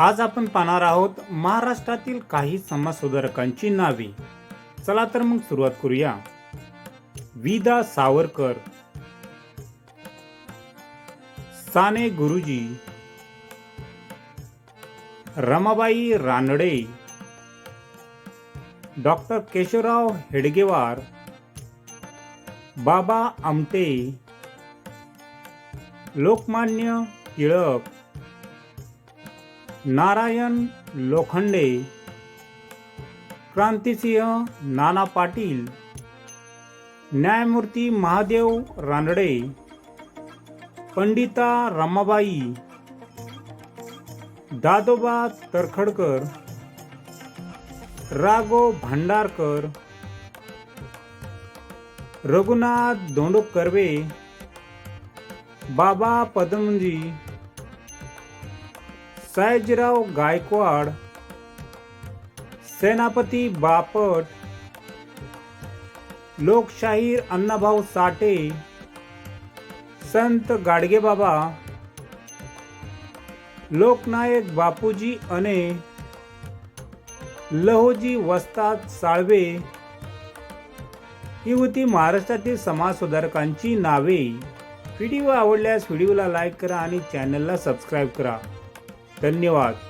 आज आपण पाहणार आहोत महाराष्ट्रातील काही समाजसुधारकांची नावे. चला तर मग सुरुवात करूया. विदा सावरकर. साने गुरुजी. रमाबाई रानडे. डॉक्टर केशवराव हेडगेवार. बाबा आमटे. लोकमान्य टिळक. नारायण लोखंडे क्रांतिसिंह नाना पाटील न्यायमूर्ती महादेव रानडे पंडिता रमाबाई दादोबा तरखडकर राघो भांडारकर रघुनाथ धोंडो कर्वे बाबा पदमजी सयाजीराव गायकवाड सेनापती बापट लोकशाहीर अण्णाभाऊ साठे संत गाडगेबाबा लोकनायक बापूजी अने लहोजी वस्ताद साळवे ही होती महाराष्ट्रातील समाजसुधारकांची नावे. व्हिडिओ आवडल्यास व्हिडिओला लाईक करा आणि चॅनलला सबस्क्राईब करा. धन्यवाद.